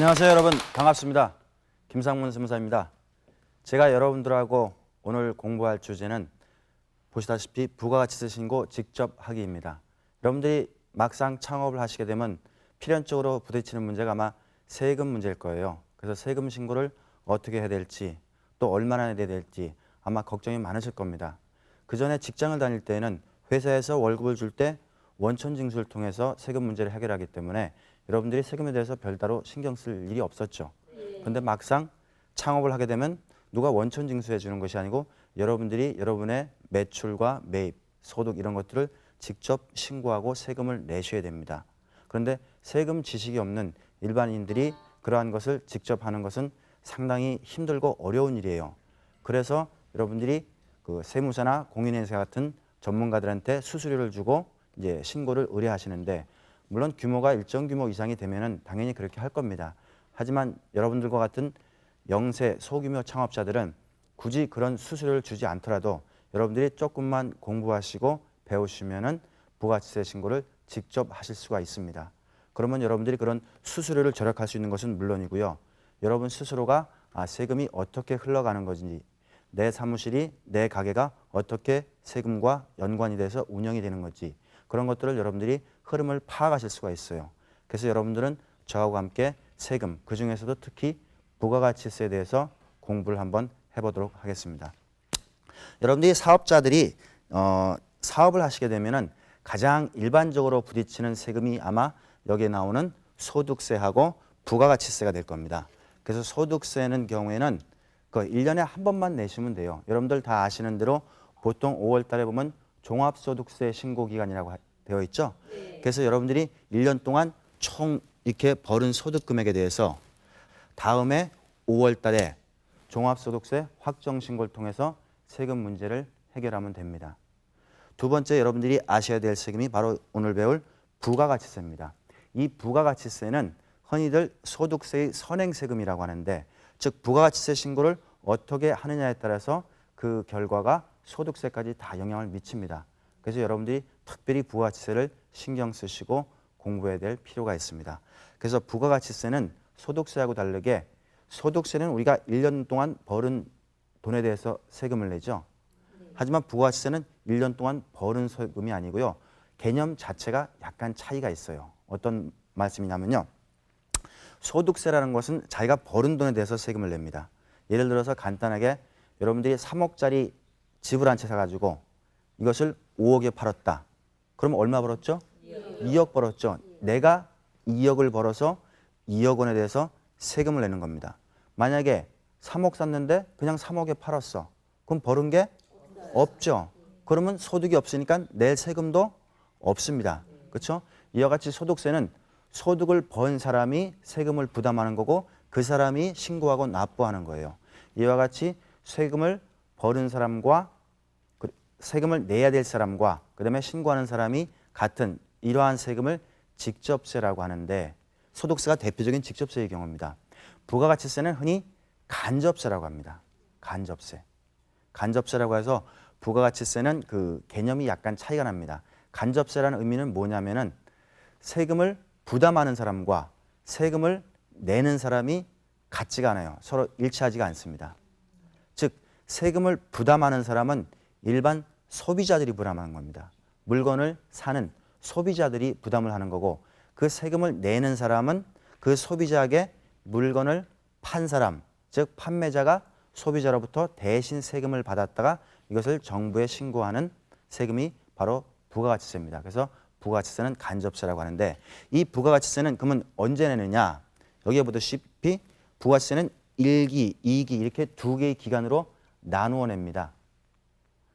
안녕하세요 여러분. 반갑습니다. 김상문 세무사입니다. 제가 여러분들하고 오늘 공부할 주제는 보시다시피 부가가치세 신고 직접 하기입니다. 여러분들이 막상 창업을 하시게 되면 필연적으로 부딪히는 문제가 아마 세금 문제일 거예요. 그래서 세금 신고를 어떻게 해야 될지 또 얼마나 해야 될지 아마 걱정이 많으실 겁니다. 그 전에 직장을 다닐 때에는 회사에서 월급을 줄 때 원천 징수를 통해서 세금 문제를 해결하기 때문에 여러분들이 세금에 대해서 별다로 신경 쓸 일이 없었죠. 그런데 막상 창업을 하게 되면 누가 원천 징수해 주는 것이 아니고 여러분들이 여러분의 매출과 매입, 소득 이런 것들을 직접 신고하고 세금을 내셔야 됩니다. 그런데 세금 지식이 없는 일반인들이 그러한 것을 직접 하는 것은 상당히 힘들고 어려운 일이에요. 그래서 여러분들이 그 세무사나 공인인사 같은 전문가들한테 수수료를 주고 이제 신고를 의뢰하시는데 물론 규모가 일정 규모 이상이 되면은 당연히 그렇게 할 겁니다. 하지만 여러분들과 같은 영세 소규모 창업자들은 굳이 그런 수수료를 주지 않더라도 여러분들이 조금만 공부하시고 배우시면은 부가치세 신고를 직접 하실 수가 있습니다. 그러면 여러분들이 그런 수수료를 절약할 수 있는 것은 물론이고요. 여러분 스스로가 아, 세금이 어떻게 흘러가는 것인지 내 사무실이 내 가게가 어떻게 세금과 연관이 돼서 운영이 되는 건지 그런 것들을 여러분들이 흐름을 파악하실 수가 있어요. 그래서 여러분들은 저하고 함께 세금 그 중에서도 특히 부가가치세에 대해서 공부를 한번 해보도록 하겠습니다. 여러분들이 사업자들이 어, 사업을 하시게 되면은 가장 일반적으로 부딪히는 세금이 아마 여기에 나오는 소득세하고 부가가치세가 될 겁니다. 그래서 소득세는 경우에는 그 1년에 한 번만 내시면 돼요. 여러분들 다 아시는 대로 보통 5월 달에 보면 종합소득세 신고 기간이라고 하- 되어 있죠. 그래서 여러분들이 1년 동안 총 이렇게 벌은 소득 금액에 대해서 다음에 5월 달에 종합소득세 확정 신고를 통해서 세금 문제를 해결하면 됩니다. 두 번째 여러분들이 아셔야 될 세금이 바로 오늘 배울 부가가치세입니다. 이 부가가치세는 흔히들 소득세의 선행세금이라고 하는데 즉 부가가치세 신고를 어떻게 하느냐에 따라서 그 결과가 소득세까지 다 영향을 미칩니다. 그래서 여러분들이 특별히 부가가치세를 신경 쓰시고 공부해야 될 필요가 있습니다. 그래서 부가가치세는 소득세하고 다르게 소득세는 우리가 1년 동안 벌은 돈에 대해서 세금을 내죠. 하지만 부가가치세는 1년 동안 벌은 세금이 아니고요. 개념 자체가 약간 차이가 있어요. 어떤 말씀이냐면요. 소득세라는 것은 자기가 벌은 돈에 대해서 세금을 냅니다. 예를 들어서 간단하게 여러분들이 3억짜리 집을 한 채 사가지고 이것을 5억에 팔았다. 그럼 얼마 벌었죠? 2억 벌었죠. 내가 2억을 벌어서 2억 원에 대해서 세금을 내는 겁니다. 만약에 3억 샀는데 그냥 3억에 팔았어. 그럼 벌은 게 없죠. 그러면 소득이 없으니까 낼 세금도 없습니다. 그렇죠? 이와 같이 소득세는 소득을 번 사람이 세금을 부담하는 거고 그 사람이 신고하고 납부하는 거예요. 이와 같이 세금을 버는 사람과 그 세금을 내야 될 사람과 그다음에 신고하는 사람이 같은 이러한 세금을 직접세라고 하는데 소득세가 대표적인 직접세의 경우입니다. 부가가치세는 흔히 간접세라고 합니다. 간접세. 간접세라고 해서 부가가치세는 그 개념이 약간 차이가 납니다. 간접세라는 의미는 뭐냐면은 세금을 부담하는 사람과 세금을 내는 사람이 같지가 않아요. 서로 일치하지가 않습니다. 즉 세금을 부담하는 사람은 일반 소비자들이 부담하는 겁니다. 물건을 사는 소비자들이 부담을 하는 거고 그 세금을 내는 사람은 그 소비자에게 물건을 판 사람, 즉 판매자가 소비자로부터 대신 세금을 받았다가 이것을 정부에 신고하는 세금이 바로 부가가치세입니다. 그래서 부가가치세는 간접세라고 하는데 이 부가가치세는 그러면 언제 내느냐? 여기에 보다시피 부가가치세는 1기, 2기 이렇게 두 개의 기간으로 나누어 냅니다.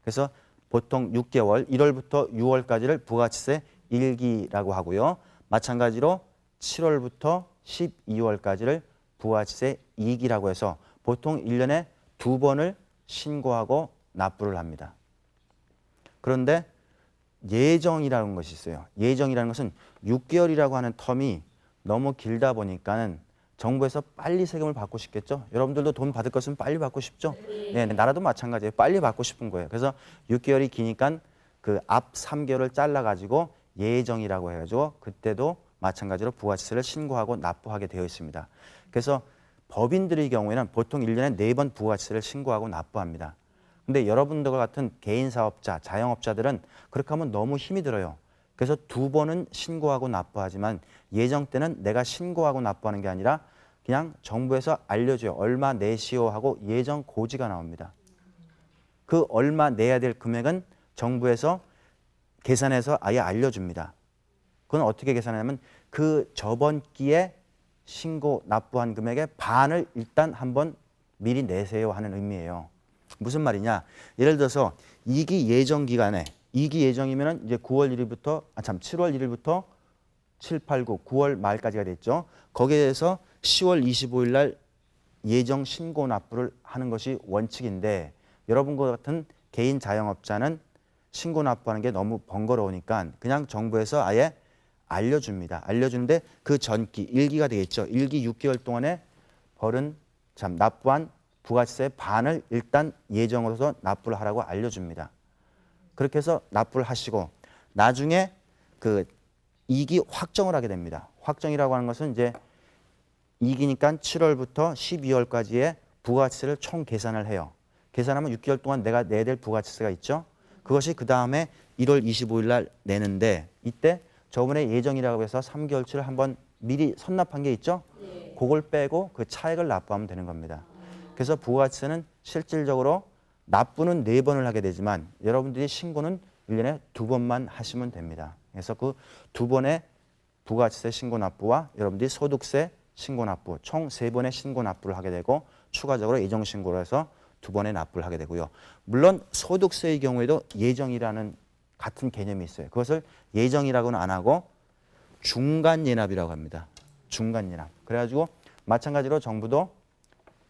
그래서 보통 6개월, 1월부터 6월까지를 부가가치세 1기라고 하고요. 마찬가지로 7월부터 12월까지를 부가가치세 2기라고 해서 보통 1년에 두 번을 신고하고 납부를 합니다. 그런데 예정이라는 것이 있어요. 예정이라는 것은 6개월이라고 하는 텀이 너무 길다 보니까는 정부에서 빨리 세금을 받고 싶겠죠. 여러분들도 돈 받을 것은 빨리 받고 싶죠. 네, 나라도 마찬가지예요. 빨리 받고 싶은 거예요. 그래서 6개월이 기니까 그 앞 3개월을 잘라 가지고 예정이라고 해 가지고 그때도 마찬가지로 부가치세를 신고하고 납부하게 되어 있습니다. 그래서 법인들의 경우에는 보통 일년에 네번 부가치세를 신고하고 납부합니다. 근데 여러분들과 같은 개인 사업자, 자영업자들은 그렇게 하면 너무 힘이 들어요. 그래서 두 번은 신고하고 납부하지만 예정 때는 내가 신고하고 납부하는 게 아니라 그냥 정부에서 알려줘요. 얼마 내시오 하고 예정 고지가 나옵니다. 그 얼마 내야 될 금액은 정부에서 계산해서 아예 알려줍니다. 그건 어떻게 계산하냐면 그 저번 기에 신고 납부한 금액의 반을 일단 한번 미리 내세요 하는 의미예요. 무슨 말이냐? 예를 들어서 이기 예정 기간에 이기 예정이면은 이제 9월 1일부터 아 참 7월 1일부터 7, 8, 9, 9월 말까지가 됐죠. 거기에 대해서 10월 25일 날 예정 신고 납부를 하는 것이 원칙인데 여러분과 같은 개인 자영업자는 신고 납부하는 게 너무 번거로우니까 그냥 정부에서 아예 알려줍니다. 알려주는데 그 전기 일기가 되겠죠. 일기 6개월 동안에 벌은 참 납부한 부가세의 반을 일단 예정으로서 납부를 하라고 알려줍니다. 그렇게 해서 납부를 하시고 나중에 그 이기 확정을 하게 됩니다. 확정이라고 하는 것은 이제 이기니까 7월부터 12월까지의 부가치세를 총 계산을 해요. 계산하면 6개월 동안 내가 내야 될 부가치세가 있죠. 그것이 그 다음에 1월 25일 날 내는데 이때 저번에 예정이라고 해서 3개월치를 한번 미리 선납한 게 있죠. 그걸 빼고 그 차액을 납부하면 되는 겁니다. 그래서 부가치세는 실질적으로 납부는 네 번을 하게 되지만 여러분들이 신고는 1년에 두 번만 하시면 됩니다. 그래서 그 두 번의 부가치세 신고 납부와 여러분들이 소득세 신고 납부 총 세 번의 신고 납부를 하게 되고 추가적으로 예정 신고를 해서 두 번의 납부를 하게 되고요. 물론 소득세의 경우에도 예정이라는 같은 개념이 있어요. 그것을 예정이라고는 안 하고 중간 예납이라고 합니다. 중간 예납. 그래가지고 마찬가지로 정부도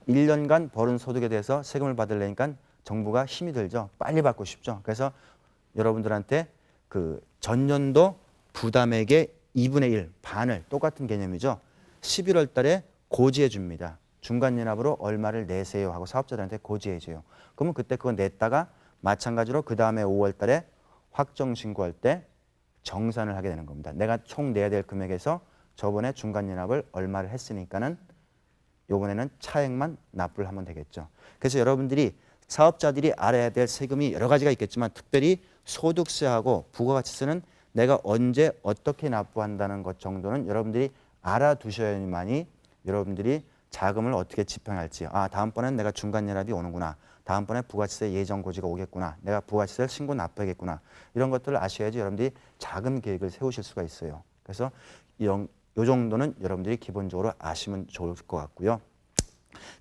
1년간 벌은 소득에 대해서 세금을 받으려니까 정부가 힘이 들죠. 빨리 받고 싶죠. 그래서 여러분들한테 그 전년도 부담액의 2분의 1 반을 똑같은 개념이죠. 11월 달에 고지해 줍니다. 중간 연합으로 얼마를 내세요 하고 사업자들한테 고지해 줘요. 그러면 그때 그거 냈다가 마찬가지로 그 다음에 5월 달에 확정 신고할 때 정산을 하게 되는 겁니다. 내가 총 내야 될 금액에서 저번에 중간 연합을 얼마를 했으니까는 요번에는 차액만 납부를 하면 되겠죠. 그래서 여러분들이 사업자들이 알아야 될 세금이 여러 가지가 있겠지만 특별히 소득세하고 부가가치세는 내가 언제 어떻게 납부한다는 것 정도는 여러분들이 알아두셔야만이 여러분들이 자금을 어떻게 집행할지. 아 다음번엔 내가 중간 연합이 오는구나. 다음번에 부가치세 예정 고지가 오겠구나. 내가 부가치세를 신고 납부하겠구나. 이런 것들을 아셔야지 여러분들이 자금 계획을 세우실 수가 있어요. 그래서 요 정도는 여러분들이 기본적으로 아시면 좋을 것 같고요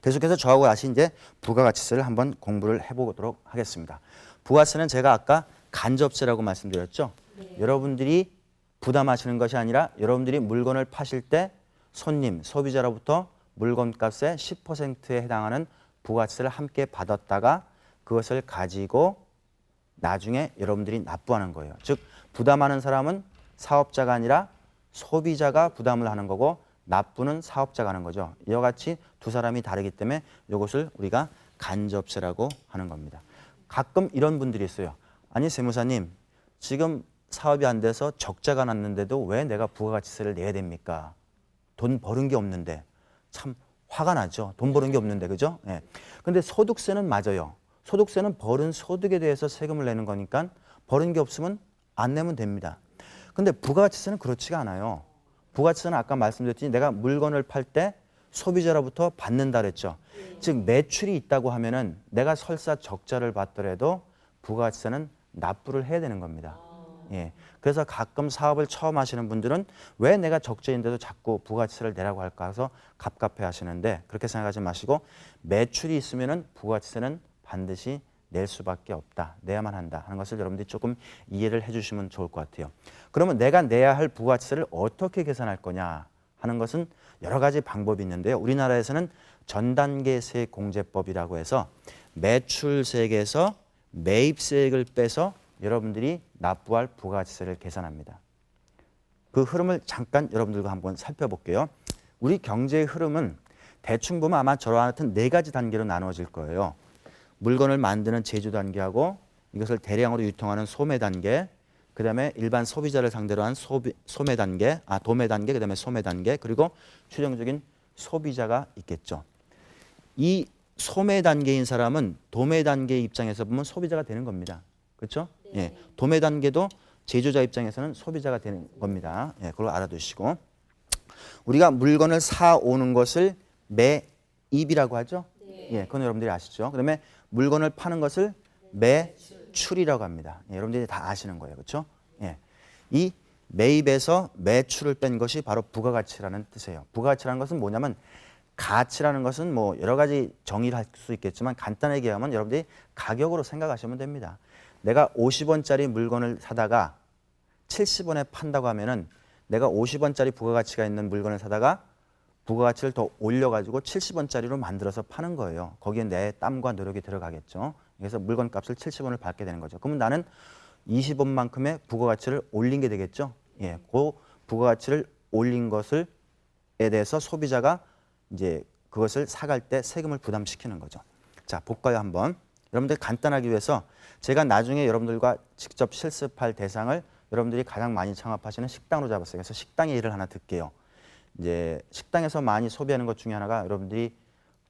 계속해서 저하고 다시 이제 부가가치세를 한번 공부를 해보도록 하겠습니다. 부가세는 제가 아까 간접세라고 말씀드렸죠. 여러분들이 부담하시는 것이 아니라 여러분들이 물건을 파실 때 손님, 소비자로부터 물건값의 10%에 해당하는 부가세를 함께 받았다가 그것을 가지고 나중에 여러분들이 납부하는 거예요. 즉 부담하는 사람은 사업자가 아니라 소비자가 부담을 하는 거고 납부는 사업자가 하는 거죠. 이와 같이 두 사람이 다르기 때문에 이것을 우리가 간접세라고 하는 겁니다. 가끔 이런 분들이 있어요. 아니 세무사님 지금 사업이 안 돼서 적자가 났는데도 왜 내가 부가가치세를 내야 됩니까? 돈 버는 게 없는데 참 화가 나죠. 돈 버는 게 없는데 그죠? 예. 근데 소득세는 맞아요. 소득세는 벌은 소득에 대해서 세금을 내는 거니까 버는 게 없으면 안 내면 됩니다. 근데 부가가치세는 그렇지가 않아요. 부가치세는 아까 말씀드렸듯이 내가 물건을 팔 때 소비자로부터 받는다 그랬죠. 즉 매출이 있다고 하면은 내가 설사 적자를 봤더라도 부가치세는 납부를 해야 되는 겁니다. 예. 그래서 가끔 사업을 처음 하시는 분들은 왜 내가 적자인데도 자꾸 부가치세를 내라고 할까 해서 갑갑해 하시는데 그렇게 생각하지 마시고 매출이 있으면은 부가치세는 반드시 낼 수밖에 없다. 내야만 한다 하는 것을 여러분들이 조금 이해를 해 주시면 좋을 것 같아요. 그러면 내가 내야 할 부가치세를 어떻게 계산할 거냐 하는 것은 여러 가지 방법이 있는데요. 우리나라에서는 전단계세 공제법이라고 해서 매출세액에서 매입세액을 빼서 여러분들이 납부할 부가치세를 계산합니다. 그 흐름을 잠깐 여러분들과 한번 살펴볼게요. 우리 경제의 흐름은 대충 보면 아마 저와 같은 네 가지 단계로 나누어질 거예요. 물건을 만드는 제조 단계하고 이것을 대량으로 유통하는 소매 단계, 그다음에 일반 소비자를 상대로 한 소비, 소매 단계, 아 도매 단계, 그다음에 소매 단계, 그리고 최종적인 소비자가 있겠죠. 이 소매 단계인 사람은 도매 단계 입장에서 보면 소비자가 되는 겁니다. 그렇죠? 예. 도매 단계도 제조자 입장에서는 소비자가 되는 겁니다. 예, 그걸 알아두시고 우리가 물건을 사 오는 것을 매입이라고 하죠. 예, 그건 여러분들이 아시죠. 그다음에 물건을 파는 것을 매출이라고 합니다. 예, 여러분들이 다 아시는 거예요, 그렇죠? 예, 이 매입에서 매출을 뺀 것이 바로 부가가치라는 뜻이에요. 부가가치라는 것은 뭐냐면 가치라는 것은 뭐 여러 가지 정의를 할 수 있겠지만 간단하게 하면 여러분들이 가격으로 생각하시면 됩니다. 내가 50원짜리 물건을 사다가 70원에 판다고 하면은 내가 50원짜리 부가가치가 있는 물건을 사다가 부가가치를 더 올려가지고 70원짜리로 만들어서 파는 거예요. 거기에 내 땀과 노력이 들어가겠죠. 그래서 물건 값을 70원을 받게 되는 거죠. 그러면 나는 20원만큼의 부가가치를 올린 게 되겠죠. 예, 그 부가가치를 올린 것을에 대해서 소비자가 이제 그것을 사갈 때 세금을 부담시키는 거죠. 자, 볼까요 한번. 여러분들 간단하기 위해서 제가 나중에 여러분들과 직접 실습할 대상을 여러분들이 가장 많이 창업하시는 식당으로 잡았어요. 그래서 식당의 일을 하나 듣게요. 이제 식당에서 많이 소비하는 것 중에 하나가 여러분들이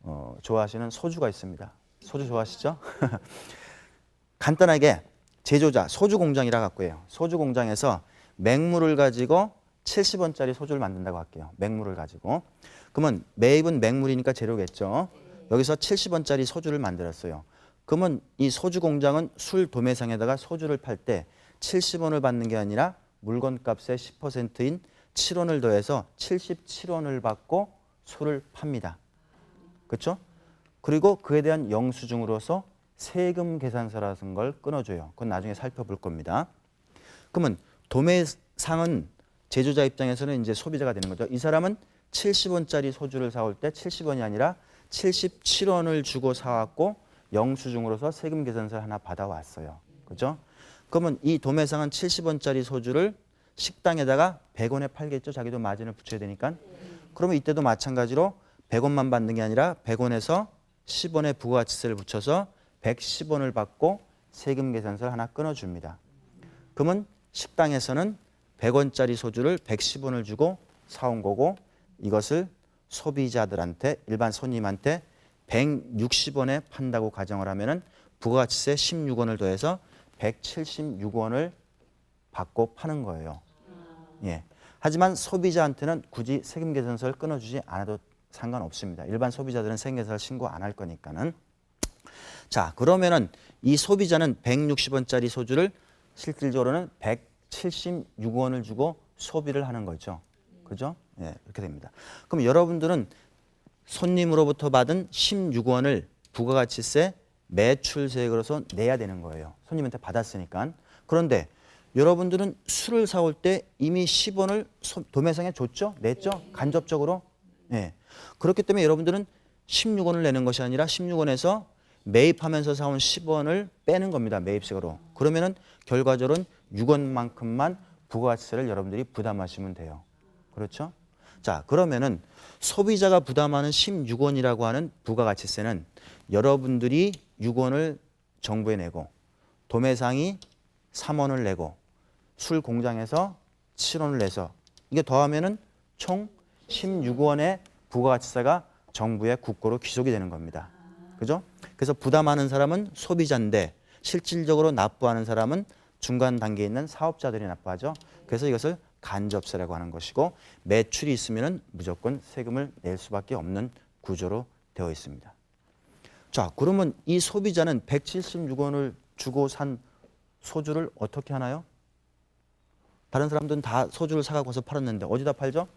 어, 좋아하시는 소주가 있습니다. 소주 좋아하시죠? 간단하게 제조자 소주 공장이라 갖고 해요. 소주 공장에서 맹물을 가지고 70원짜리 소주를 만든다고 할게요. 맹물을 가지고. 그러면 매입은 맹물이니까 재료겠죠. 여기서 70원짜리 소주를 만들었어요. 그러면 이 소주 공장은 술 도매상에다가 소주를 팔 때 70원을 받는 게 아니라 물건값의 10%인 7원을 더해서 77원을 받고 술을 팝니다. 그렇죠? 그리고 그에 대한 영수증으로서 세금 계산서라는 걸 끊어줘요. 그건 나중에 살펴볼 겁니다. 그러면 도매상은 제조자 입장에서는 이제 소비자가 되는 거죠. 이 사람은 70원짜리 소주를 사올 때 70원이 아니라 77원을 주고 사왔고 영수증으로서 세금 계산서를 하나 받아왔어요. 그죠? 그러면 이 도매상은 70원짜리 소주를 식당에다가 100원에 팔겠죠. 자기도 마진을 붙여야 되니까. 그러면 이때도 마찬가지로 100원만 받는 게 아니라 100원에서 10원의 부가가치세를 붙여서 110원을 받고 세금 계산서를 하나 끊어줍니다. 그러면 식당에서는 100원짜리 소주를 110원을 주고 사온 거고 이것을 소비자들한테 일반 손님한테 160원에 판다고 가정을 하면은 부가가치세 16원을 더해서 176원을 받고 파는 거예요. 예. 하지만 소비자한테는 굳이 세금 계산서를 끊어주지 않아도 상관없습니다. 일반 소비자들은 세금 계산서를 신고 안 할 거니까는. 자, 그러면은 이 소비자는 160원짜리 소주를 실질적으로는 176원을 주고 소비를 하는 거죠. 그죠? 예, 이렇게 됩니다. 그럼 여러분들은 손님으로부터 받은 16원을 부가가치세 매출세액으로서 내야 되는 거예요. 손님한테 받았으니까. 그런데 여러분들은 술을 사올 때 이미 10원을 도매상에 줬죠? 냈죠? 간접적으로? 예. 그렇기 때문에 여러분들은 16원을 내는 것이 아니라 16원에서 매입하면서 사온 10원을 빼는 겁니다. 매입세로. 그러면은 결과적으로는 6원만큼만 부가가치세를 여러분들이 부담하시면 돼요. 그렇죠? 자, 그러면은 소비자가 부담하는 16원이라고 하는 부가가치세는 여러분들이 6원을 정부에 내고 도매상이 3원을 내고 술 공장에서 7원을 내서 이게 더하면은 총 16원의 부가가치세가 정부의 국고로 귀속이 되는 겁니다. 그죠? 그래서 부담하는 사람은 소비자인데 실질적으로 납부하는 사람은 중간 단계에 있는 사업자들이 납부하죠. 그래서 이것을 간접세라고 하는 것이고 매출이 있으면 무조건 세금을 낼 수밖에 없는 구조로 되어 있습니다. 자, 그러면 이 소비자는 176원을 주고 산 소주를 어떻게 하나요? 다른 사람들은 다 소주를 사가고 서 팔았는데 어디다 팔죠?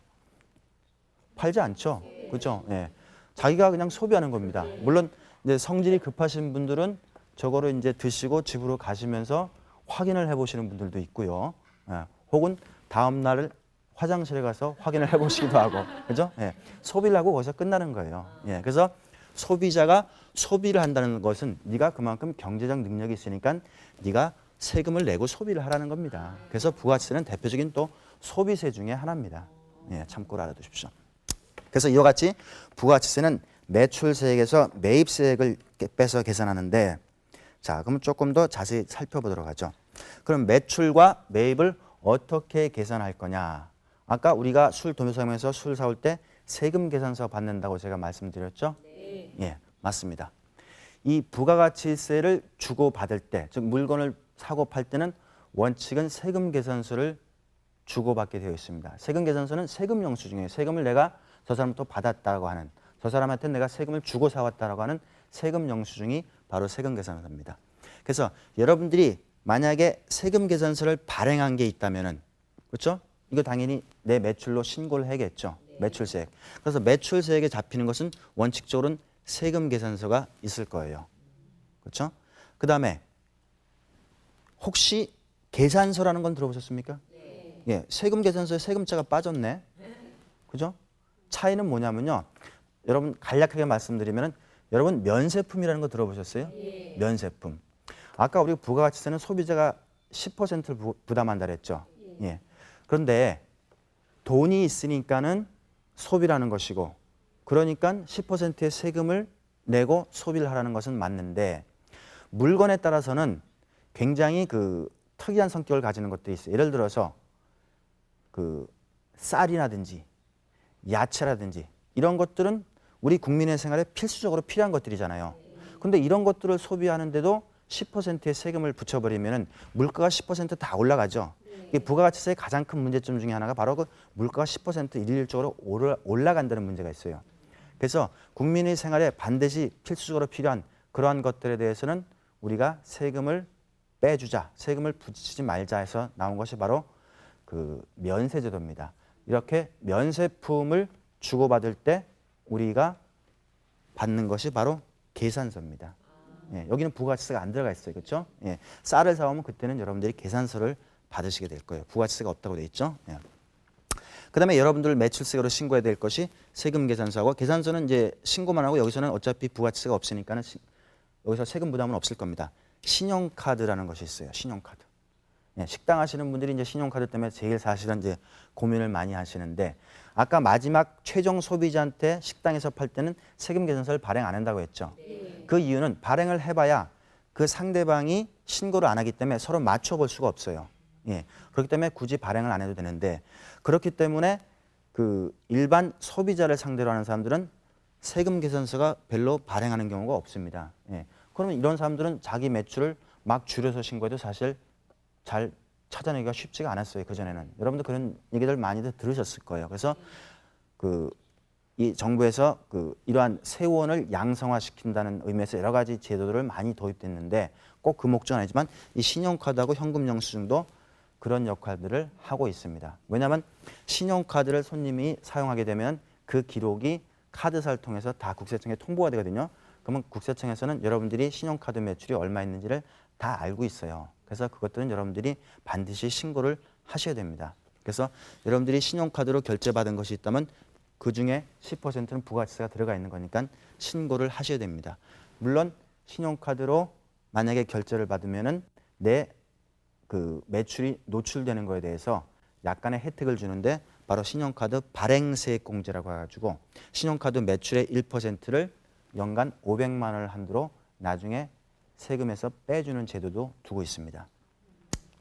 팔지 않죠. 그렇죠? 예. 자기가 그냥 소비하는 겁니다. 물론 이제 성질이 급하신 분들은 저거를 이제 드시고 집으로 가시면서 확인을 해보시는 분들도 있고요. 예. 혹은 다음 날 화장실에 가서 확인을 해보시기도 하고, 그죠? 예. 소비를 하고 거기서 끝나는 거예요. 예. 그래서 소비자가 소비를 한다는 것은 네가 그만큼 경제적 능력이 있으니까 네가 세금을 내고 소비를 하라는 겁니다. 그래서 부가세는 대표적인 또 소비세 중에 하나입니다. 예, 참고로 알아두십시오. 그래서 이와 같이 부가가치세는 매출세액에서 매입세액을 빼서 계산하는데 자, 그럼 조금 더 자세히 살펴보도록 하죠. 그럼 매출과 매입을 어떻게 계산할 거냐? 아까 우리가 술 도매상에서 술 사올 때 세금 계산서 받는다고 제가 말씀드렸죠? 네. 예, 맞습니다. 이 부가가치세를 주고 받을 때, 즉 물건을 사고 팔 때는 원칙은 세금 계산서를 주고받게 되어 있습니다. 세금 계산서는 세금 영수증이에요. 세금을 내가 저 사람부터 받았다고 하는, 저 사람한테 내가 세금을 주고 사왔다라고 하는 세금 영수증이 바로 세금 계산서입니다. 그래서 여러분들이 만약에 세금 계산서를 발행한 게 있다면은 그렇죠? 이거 당연히 내 매출로 신고를 해야겠죠. 매출세액. 그래서 매출세액에 잡히는 것은 원칙적으로는 세금 계산서가 있을 거예요. 그렇죠? 그다음에 혹시 계산서라는 건 들어보셨습니까? 예, 세금 계산서에 세금자가 빠졌네. 그죠? 차이는 뭐냐면요. 여러분 간략하게 말씀드리면은 여러분 면세품이라는 거 들어보셨어요? 면세품. 아까 우리 부가가치세는 소비자가 10%를 부, 부담한다 그랬죠. 예. 그런데 돈이 있으니까는 소비라는 것이고 그러니까 10%의 세금을 내고 소비를 하라는 것은 맞는데 물건에 따라서는 굉장히 그 특이한 성격을 가지는 것들이 있어요. 예를 들어서 그 쌀이라든지 야채라든지 이런 것들은 우리 국민의 생활에 필수적으로 필요한 것들이잖아요. 근데 이런 것들을 소비하는데도 10%의 세금을 붙여버리면 물가가 10%다 올라가죠. 이 부가가치세의 가장 큰 문제점 중에 하나가 바로 그 물가가 10% 일률적으로 올라- 올라간다는 문제가 있어요. 그래서 국민의 생활에 반드시 필수적으로 필요한 그러한 것들에 대해서는 우리가 세금을 빼주자, 세금을 붙이지 말자 해서 나온 것이 바로 그 면세제도입니다. 이렇게 면세품을 주고받을 때 우리가 받는 것이 바로 계산서입니다. 예, 여기는 부가가치세가 안 들어가 있어요. 그렇죠? 예, 쌀을 사오면 그때는 여러분들이 계산서를 받으시게 될 거예요. 부가가치세가 없다고 돼 있죠? 예. 그다음에 여러분들 매출세로 신고해야 될 것이 세금 계산서하고 계산서는 이제 신고만 하고 여기서는 어차피 부가가치세가 없으니까는 시- 여기서 세금 부담은 없을 겁니다. 신용카드라는 것이 있어요. 신용카드. 예, 식당 하시는 분들이 이제 신용카드 때문에 제일 사실은 이제 고민을 많이 하시는데 아까 마지막 최종 소비자한테 식당에서 팔 때는 세금 계산서를 발행 안 한다고 했죠. 그 이유는 발행을 해봐야 그 상대방이 신고를 안 하기 때문에 서로 맞춰볼 수가 없어요. 예, 그렇기 때문에 굳이 발행을 안 해도 되는데 그렇기 때문에 그 일반 소비자를 상대로 하는 사람들은 세금 계산서가 별로 발행하는 경우가 없습니다. 예, 그러면 이런 사람들은 자기 매출을 막 줄여서 신고해도 사실 잘 찾아내기가 쉽지가 않았어요. 그 전에는 여러분들 그런 얘기들 많이들 들으셨을 거예요. 그래서 그 이 정부에서 그 이러한 세원을 양성화시킨다는 의미에서 여러 가지 제도들을 많이 도입됐는데 꼭 그 목적은 아니지만 이 신용카드하고 현금 영수증도 그런 역할들을 하고 있습니다. 왜냐하면 신용카드를 손님이 사용하게 되면 그 기록이 카드사를 통해서 다 국세청에 통보가 되거든요. 그러면 국세청에서는 여러분들이 신용카드 매출이 얼마 있는지를 다 알고 있어요. 그래서 그것들은 여러분들이 반드시 신고를 하셔야 됩니다. 그래서 여러분들이 신용카드로 결제받은 것이 있다면 그 중에 10%는 부가가치세가 들어가 있는 거니까 신고를 하셔야 됩니다. 물론 신용카드로 만약에 결제를 받으면은 내 그 매출이 노출되는 거에 대해서 약간의 혜택을 주는데 바로 신용카드 발행세액공제라고 해가지고 신용카드 매출의 1%를 연간 500만 원을 한도로 나중에 세금에서 빼주는 제도도 두고 있습니다.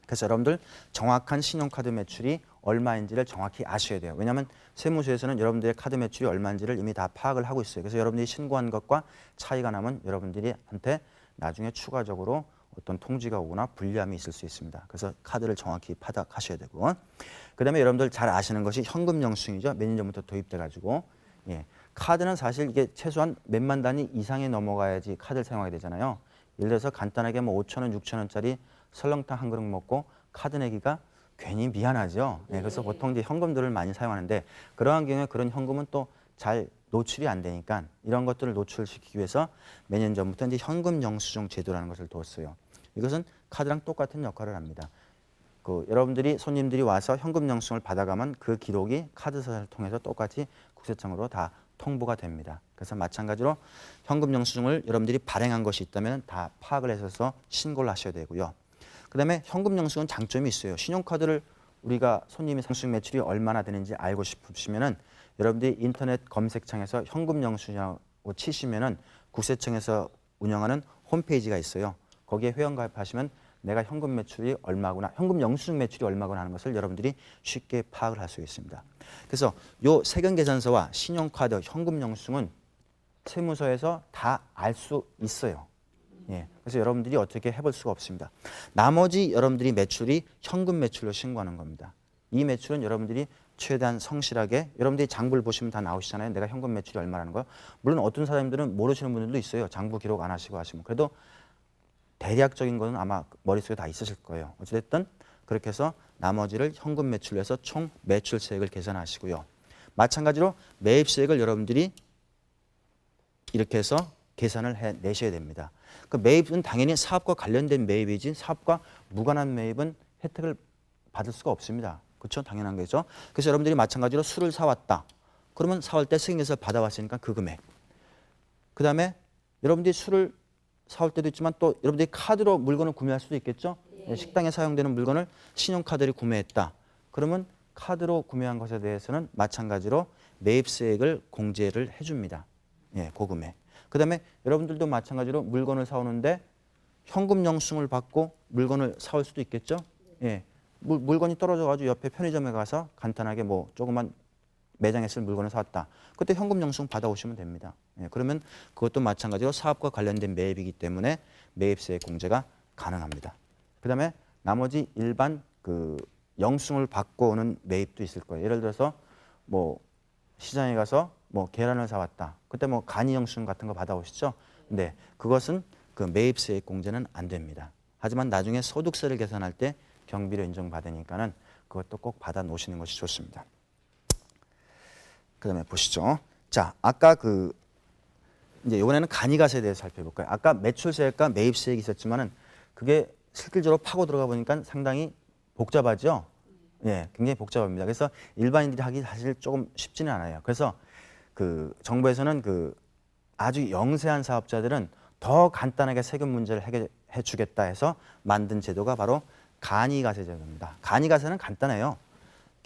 그래서 여러분들 정확한 신용카드 매출이 얼마인지를 정확히 아셔야 돼요. 왜냐하면 세무서에서는 여러분들의 카드 매출이 얼마인지를 이미 다 파악을 하고 있어요. 그래서 여러분들이 신고한 것과 차이가 나면 여러분들이 한테 나중에 추가적으로 어떤 통지가 오거나 불리함이 있을 수 있습니다. 그래서 카드를 정확히 파악하셔야 되고 그다음에 여러분들 잘 아시는 것이 현금 영수증이죠. 몇 년 전부터 도입돼 가지고 예. 카드는 사실 이게 최소한 몇만 단위 이상이 넘어가야지 카드를 사용하게 되잖아요. 예를 들어서 간단하게 뭐 5천 원, 6천 원짜리 설렁탕 한 그릇 먹고 카드 내기가 괜히 미안하죠. 예, 그래서 보통 이제 현금들을 많이 사용하는데 그러한 경우에 그런 현금은 또 잘 노출이 안 되니까 이런 것들을 노출시키기 위해서 몇 년 전부터 이제 현금 영수증 제도라는 것을 두었어요. 이것은 카드랑 똑같은 역할을 합니다. 그 여러분들이 손님들이 와서 현금 영수증을 받아가면 그 기록이 카드사를 통해서 똑같이 국세청으로 다 통보가 됩니다. 그래서 마찬가지로 현금 영수증을 여러분들이 발행한 것이 있다면 다 파악을 해서 신고를 하셔야 되고요. 그다음에 현금 영수증은 장점이 있어요. 신용카드를 우리가 손님이 상수증 매출이 얼마나 되는지 알고 싶으시면은 여러분들이 인터넷 검색창에서 현금 영수증이라고 치시면은 국세청에서 운영하는 홈페이지가 있어요. 거기에 회원 가입하시면 내가 현금 매출이 얼마구나, 현금 영수증 매출이 얼마구나 하는 것을 여러분들이 쉽게 파악을 할 수 있습니다. 그래서 요 세금 계산서와 신용카드, 현금 영수증은 세무서에서 다 알 수 있어요. 예. 그래서 여러분들이 어떻게 해볼 수가 없습니다. 나머지 여러분들이 매출이 현금 매출로 신고하는 겁니다. 이 매출은 여러분들이 최대한 성실하게 여러분들이 장부를 보시면 다 나오시잖아요. 내가 현금 매출이 얼마라는 거. 물론 어떤 사람들은 모르시는 분들도 있어요. 장부 기록 안 하시고 하시면. 그래도 대략적인 거는 아마 머릿속에 다 있으실 거예요. 어찌됐든 그렇게 해서 나머지를 현금 매출로 해서 총 매출세액을 계산하시고요. 마찬가지로 매입세액을 여러분들이 이렇게 해서 계산을 해 내셔야 됩니다. 그 매입은 당연히 사업과 관련된 매입이지 사업과 무관한 매입은 혜택을 받을 수가 없습니다. 그렇죠? 당연한 거죠. 그래서 여러분들이 마찬가지로 술을 사왔다. 그러면 사올 때 승인해서 받아왔으니까 그 금액. 그 다음에 여러분들이 술을 사올 때도 있지만 또 여러분들이 카드로 물건을 구매할 수도 있겠죠. 예, 식당에 사용되는 물건을 신용카드를 구매했다. 그러면 카드로 구매한 것에 대해서는 마찬가지로 매입세액을 공제를 해줍니다. 예, 고금액. 그다음에 여러분들도 마찬가지로 물건을 사오는데 현금 영수증을 받고 물건을 사올 수도 있겠죠. 예, 물, 물건이 떨어져가지고 옆에 편의점에 가서 간단하게 뭐 조그만 매장에 쓸 물건을 사왔다. 그때 현금 영수증 받아오시면 됩니다. 예, 그러면 그것도 마찬가지로 사업과 관련된 매입이기 때문에 매입세 공제가 가능합니다. 그 다음에 나머지 일반 그 영수증을 받고 오는 매입도 있을 거예요. 예를 들어서 뭐 시장에 가서 뭐 계란을 사왔다. 그때 뭐 간이 영수증 같은 거 받아오시죠. 근데 그것은 그 매입세액 공제는 안 됩니다. 하지만 나중에 소득세를 계산할 때 경비로 인정받으니까는 그것도 꼭 받아 놓으시는 것이 좋습니다. 그다음에 보시죠. 자, 아까 그 이제 이번에는 간이가세에 대해서 살펴볼까요? 아까 매출세액과 매입세액이 있었지만은 그게 실질적으로 파고 들어가 보니까 상당히 복잡하죠. 예, 굉장히 복잡합니다. 그래서 일반인들이 하기 사실 조금 쉽지는 않아요. 그래서 그 정부에서는 그 아주 영세한 사업자들은 더 간단하게 세금 문제를 해결해 주겠다 해서 만든 제도가 바로 간이가세 제도입니다. 간이가세는 간단해요.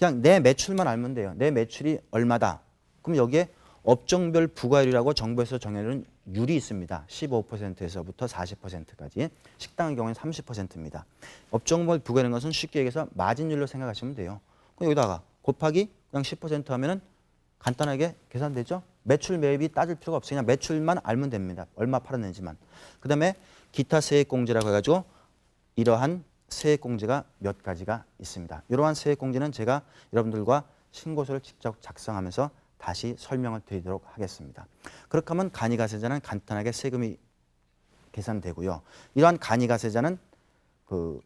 그냥 내 매출만 알면 돼요. 내 매출이 얼마다. 그럼 여기에 업종별 부과율이라고 정부에서 정해놓은 율이 있습니다. 15%에서부터 40%까지. 식당의 경우에는 30%입니다. 업종별 부과율인 것은 쉽게 얘기해서 마진율로 생각하시면 돼요. 그럼 여기다가 곱하기 그냥 10% 하면은 간단하게 계산되죠. 매출 매입이 따질 필요가 없어요. 그냥 매출만 알면 됩니다. 얼마 팔았는지만. 그 다음에 기타 세액 공제라고 해가지고 이러한 세액 공제가 몇 가지가 있습니다. 이러한 세액 공제는 제가 여러분들과 신고서를 직접 작성하면서 다시 설명을 드리도록 하겠습니다. 그렇게 하면 간이가세자는 간단하게 세금이 계산되고요. 이러한 간이가세자는 그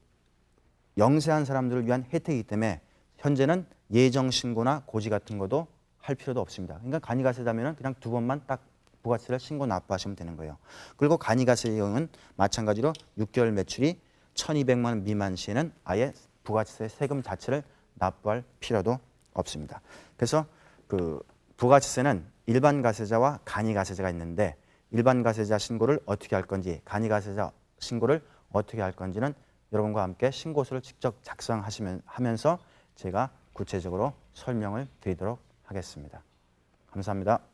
영세한 사람들을 위한 혜택이기 때문에 현재는 예정 신고나 고지 같은 것도 할 필요도 없습니다. 그러니까 간이가세자면은 그냥 두 번만 딱 부가세를 신고 납부하시면 되는 거예요. 그리고 간이가세의 경우는 마찬가지로 6개월 매출이 1,200만 원 미만 시에는 아예 부가세 세금 자체를 납부할 필요도 없습니다. 그래서 그 부가세는 일반 가세자와 간이 가세자가 있는데 일반 가세자 신고를 어떻게 할 건지 간이 가세자 신고를 어떻게 할 건지는 여러분과 함께 신고서를 직접 작성하시면 하면서 제가 구체적으로 설명을 드리도록 하겠습니다. 감사합니다.